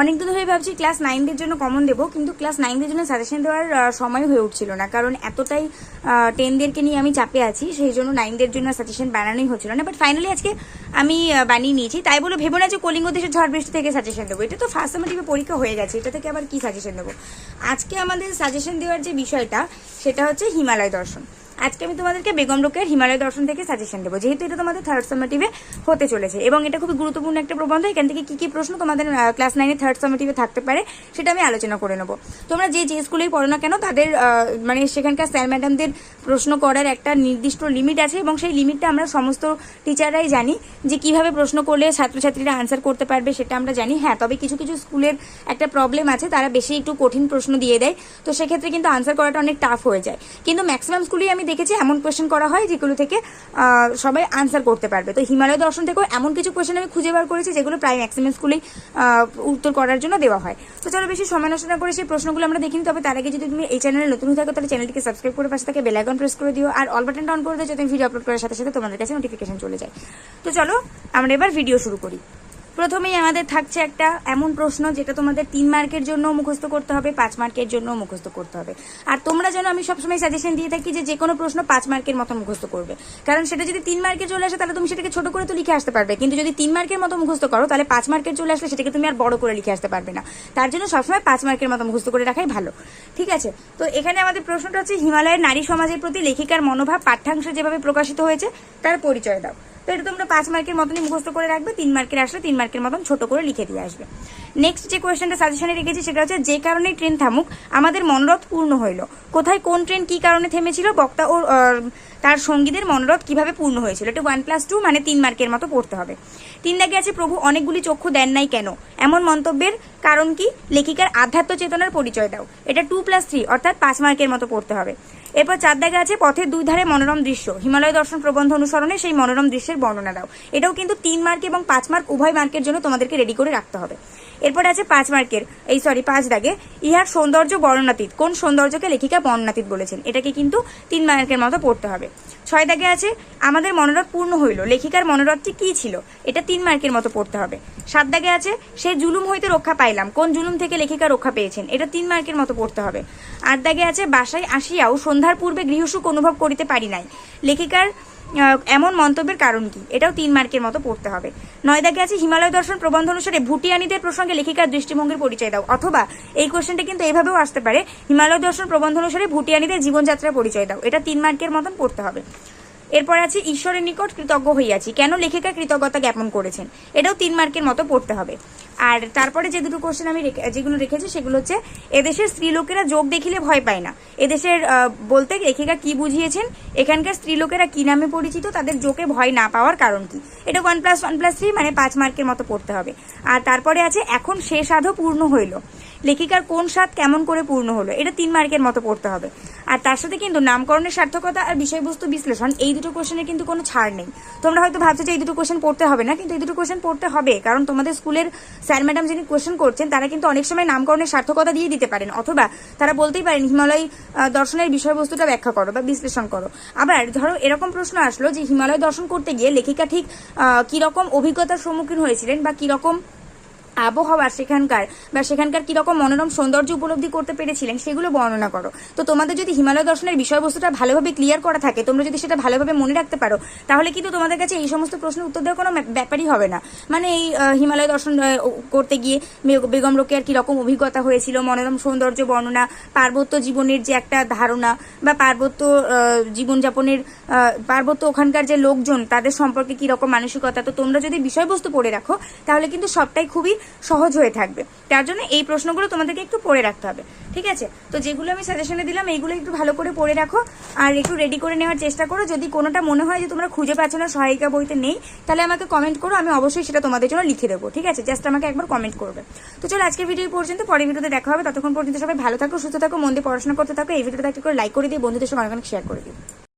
অনেকদিন ধরে ভাবছি ক্লাস নাইনদের জন্য কমন দেবো, কিন্তু ক্লাস নাইনদের জন্য সাজেশন দেওয়ার সময় হয়ে উঠছিল না। কারণ এতটাই টেনদেরকে নিয়ে আমি চাপে আছি, সেই জন্য নাইনদের জন্য সাজেশন বানানোই হচ্ছিল না। বাট ফাইনালি আজকে আমি বানিয়ে নিয়েছি। তাই বলে ভেবো না যে কলিঙ্গ দেশের ঝড় বৃষ্টি থেকে সাজেশন দেবো। এটা তো ফার্স্ট সেমেটিভে পরীক্ষা হয়ে গেছে, এটা থেকে আবার কি সাজেশন দেবো? আজকে আমাদের সাজেশন দেওয়ার যে বিষয়টা, সেটা হচ্ছে হিমালয় দর্শন। আজকে আমি তোমাদেরকে বেগম রোকের হিমালয় দর্শন থেকে সাজেশন দেবো। যেহেতু এটা তোমাদের থার্ড সামেটিভে হতে চলেছে এবং এটা খুবই গুরুত্বপূর্ণ একটা প্রবন্ধ, এখান থেকে কি কি প্রশ্ন তোমাদের ক্লাস নাইনে থার্ড সামেটিভে থাকতে পারে সেটা আমি আলোচনা করে নেব। তোমরা যে যে স্কুলেই পড়ো না কেন, তাদের মানে সেখানকার স্যার ম্যাডামদের প্রশ্ন করার একটা নির্দিষ্ট লিমিট আছে এবং সেই লিমিটটা আমরা সমস্ত টিচাররাই জানি যে কীভাবে প্রশ্ন করলে ছাত্রছাত্রীরা আনসার করতে পারবে সেটা আমরা জানি। হ্যাঁ তবে কিছু কিছু স্কুলের একটা প্রবলেম আছে, তারা বেশি একটু কঠিন প্রশ্ন দিয়ে দেয়। তো সেক্ষেত্রে কিন্তু আনসার করাটা অনেক টাফ হয়ে যায়। কিন্তু ম্যাক্সিমাম স্কুলেই আমি দেখেছি, এমন কোয়েশ্চেন করা হয় যেগুলো থেকে সবাই আনসার করতে পারবে। তো হিমালয় দর্শন থেকেও এমন কিছু কোয়েশ্চেন আমি খুঁজে বার করেছি যেগুলো প্রায় ম্যাক্সিমাম স্কুলেই উত্তর করার জন্য দেওয়া হয়। তো চলো বেশি সময় নষ্ট না করে সেই প্রশ্নগুলো আমরা দেখিনি, তবে তার আগে যদি তুমি এই চ্যানেলে নতুন থাকো, তাহলে চ্যানেলটিকে সাবস্ক্রাইব করে পাশে থেকে বেল আইকন প্রেস করে দিও। আর অল বাটনটা অন করে দিও যাতে ভিডিও আপলোড করার সাথে সাথে তোমাদের কাছে নোটিফিকেশন চলে যায়। তো চলো আমরা এবার ভিডিও শুরু করি। প্রথমেই আমাদের থাকছে একটা এমন প্রশ্ন যেটা তোমাদের তিন মার্কের জন্য মুখস্থ করতে হবে, পাঁচ মার্কের জন্য মুখস্থ করতে হবে। আর তোমরা যেন আমি সবসময় সাজেশন দিয়ে থাকি যে যে কোনো প্রশ্ন পাঁচ মার্কের মতো মুখস্থ করবে। কারণ সেটা যদি তিন মার্কে চলে আসে তাহলে তুমি সেটাকে ছোট করে তো লিখে আসতে পারবে। কিন্তু যদি তিন মার্কের মতো মুখস্থ করো, তাহলে পাঁচ মার্কের চলে আসলে সেটাকে তুমি আর বড় করে লিখে আসতে পারবে না। তার জন্য সবসময় পাঁচ মার্কের মতো মুখস্থ করে রাখাই ভালো। ঠিক আছে? তো এখানে আমাদের প্রশ্নটা হচ্ছে, হিমালয়ের নারী সমাজের প্রতি লেখিকার মনোভাব, পাঠ্যাংশে যেভাবে প্রকাশিত হয়েছে, তার পরিচয় দাও। তো এটা তোমরা পাঁচ মার্কের মতনই মুখস্থ করে রাখবে, তিন মার্কের আসলে তিন মার্কের মতন ছোট করে লিখে দিয়ে আসবে। নেক্সট যে কোয়েশ্চেনটা সাজেশনে রেখেছি সেটা হচ্ছে, যে কারণে ট্রেন থামুক, আমাদের মনোরথ পূর্ণ হইল। কোথায় কোন ট্রেন কি কারণে থেমেছিল, বক্তা ও তার সঙ্গীদের মনোরথ কীভাবে পূর্ণ হয়েছিল। এটা ওয়ান প্লাস টু মানে তিন মার্কের মতো পড়তে হবে। তিন দাগে আছে, প্রভু, অনেকগুলি চক্ষু দেন নাই কেন? এমন মন্তব্যের কারণ কি? লেখিকার আধ্যাত্ম চেতনার পরিচয় দাও। এটা টু প্লাস থ্রি অর্থাৎ পাঁচ মার্কের মতো পড়তে হবে। এরপর চার দাগে আছে পথের দুই ধারে মনোরম দৃশ্য। হিমালয় দর্শন প্রবন্ধ অনুসরণে সেই মনোরম দৃশ্যের বর্ণনা দাও। এটাও কিন্তু তিন মার্ক এবং পাঁচ মার্ক উভয় মার্কের জন্য তোমাদেরকে রেডি করে রাখতে হবে। এরপর আছে পাঁচ মার্কের, এই সরি পাঁচ দাগে। ইহার সৌন্দর্য বর্ণনাতীত। কোন সৌন্দর্যকে লেখিকা বর্ণনাতীত বলেছেন? এটাকে কিন্তু তিন মার্কের মতো পড়তে হবে। ছয় দাগে আছে, আমাদের মনোরথ পূর্ণ হইল। লেখিকার মনোরথটি কি ছিল? এটা তিন মার্কের মতো পড়তে হবে। সাত দাগে আছে, সে জুলুম হইতে রক্ষা পাইলাম। কোন জুলুম থেকে লেখিকা রক্ষা পেয়েছেন? এটা তিন মার্কের মতো পড়তে হবে। আট দাগে আছে, বাসায় আসিয়াও সন্ধ্যার পূর্বে গৃহসুখ অনুভব করিতে পারি নাই। লেখিকার এমন মন্তব্যের কারণ কি? এটাও তিন মার্কের মতো পড়তে হবে। নয় দাগে আছে হিমালয় দর্শন প্রবন্ধ অনুসারে ভুটিয়ানিদের প্রসঙ্গে লেখিকার দৃষ্টিভঙ্গির পরিচয় দাও। অথবা এই কোশ্চেনটা কিন্তু এভাবেও আসতে পারে। হিমালয় দর্শন প্রবন্ধ অনুসারে ভুটিয়ানিদের জীবনযাত্রার পরিচয় দাও। এটা তিন মার্কের মতন পড়তে হবে। এরপর আছে, ঈশ্বরের নিকট কৃতজ্ঞ হইয়াছি। কেন লেখিকা কৃতজ্ঞতা জ্ঞাপন করেছেন? এটাও তিন মার্কের মতো পড়তে হবে। আর তারপরে যে দুটো কোশ্চেন আমি যেগুলো রেখেছি, সেগুলো হচ্ছে, এদেশের স্ত্রীলোকেরা যোগ দেখিলে ভয় পায় না। এদেশের বলতে লেখিকা কি বুঝিয়েছেন? এখানকার স্ত্রীলোকেরা কি নামে পরিচিত? তাদের যোগে ভয় না পাওয়ার কারণ কি? এটা one plus one plus three মানে পাঁচ মার্কের মতো পড়তে হবে। আর তারপরে আছে, এখন সে সাধও পূর্ণ হইল। লেখিকার কোন স্বাদ কেমন করে পূর্ণ হলো? এটা তিন মার্কের মতো পড়তে হবে। আর তার সাথে কিন্তু নামকরণের সার্থকতা আর বিষয়বস্তু বিশ্লেষণ, এই দুটো কোশ্চেনের কিন্তু কোনো ছাড় নেই। তোমরা হয়তো ভাবছ যে এই দুটো কোশ্চেন পড়তে হবে না, কিন্তু এই দুটো কোশ্চেন পড়তে হবে, কারণ তোমাদের স্কুলের স্যার ম্যাডাম যিনি কোশ্চেন করছেন, তারা কিন্তু অনেক সময় নামকরণের সার্থকতা দিয়ে দিতে পারেন, অথবা তারা বলতেই পারেন, হিমালয় দর্শনের বিষয়বস্তুটা ব্যাখ্যা করো বা বিশ্লেষণ করো। আবার ধরো এরকম প্রশ্ন আসলো যে হিমালয় দর্শন করতে গিয়ে লেখিকা ঠিক কীরকম অভিজ্ঞতার সম্মুখীন হয়েছিলেন বা কীরকম আবহাওয়া সেখানকার বা সেখানকার কীরকম মনোরম সৌন্দর্য উপলব্ধি করতে পেরেছিলেন সেগুলো বর্ণনা করো। তো তোমাদের যদি হিমালয় দর্শনের বিষয়বস্তুটা ভালোভাবে ক্লিয়ার করা থাকে, তোমরা যদি সেটা ভালোভাবে মনে রাখতে পারো, তাহলে কিন্তু তোমাদের কাছে এই সমস্ত প্রশ্নের উত্তর দেওয়ার কোনো ব্যাপ- ব্যাপারই হবে না। মানে এই হিমালয় দর্শন করতে গিয়ে বেগ- বেগম রোকেয়ার কীরকম অভিজ্ঞতা হয়েছিল, মনোরম সৌন্দর্য বর্ণনা, পার্বত্য জীবনের যে একটা ধারণা বা পার্বত্য জীবনযাপনের পার্বত্য ওখানকার যে লোকজন, তাদের সম্পর্কে কি রকম মানসিকতা। তো তোমরা যদি বিষয়বস্তু পড়ে রাখো, তাহলে কিন্তু সবটাই খুবই সহজ হয়ে থাকবে। তার জন্য এই প্রশ্নগুলো তোমাদেরকে একটু পড়ে রাখতে হবে, ঠিক আছে? তো যেগুলো আমি সাজেশনে দিলাম, এইগুলো একটু ভালো করে পড়ে রাখো আর একটু রেডি করে নেওয়ার চেষ্টা করো। যদি কোনোটা মনে হয় যে তোমরা খুঁজে পাচ্ছ না, সহায়িকা বইতে নেই, তাহলে আমাকে কমেন্ট করো, আমি অবশ্যই সেটা তোমাদের জন্য লিখে দেবো, ঠিক আছে? জাস্ট আমাকে একবার কমেন্ট করবে। তো চলো, আজকের ভিডিও পর্যন্ত, পরের ভিডিওতে দেখা হবে। ততক্ষণ পর্যন্ত সবাই ভালো থাকো, সুস্থ থাকো, মন দিয়ে পড়াশোনা করতে থাকো। এই ভিডিওটা একটা করে লাইক করে দিয়ে বন্ধুদের সঙ্গে অনেক শেয়ার করে দিও।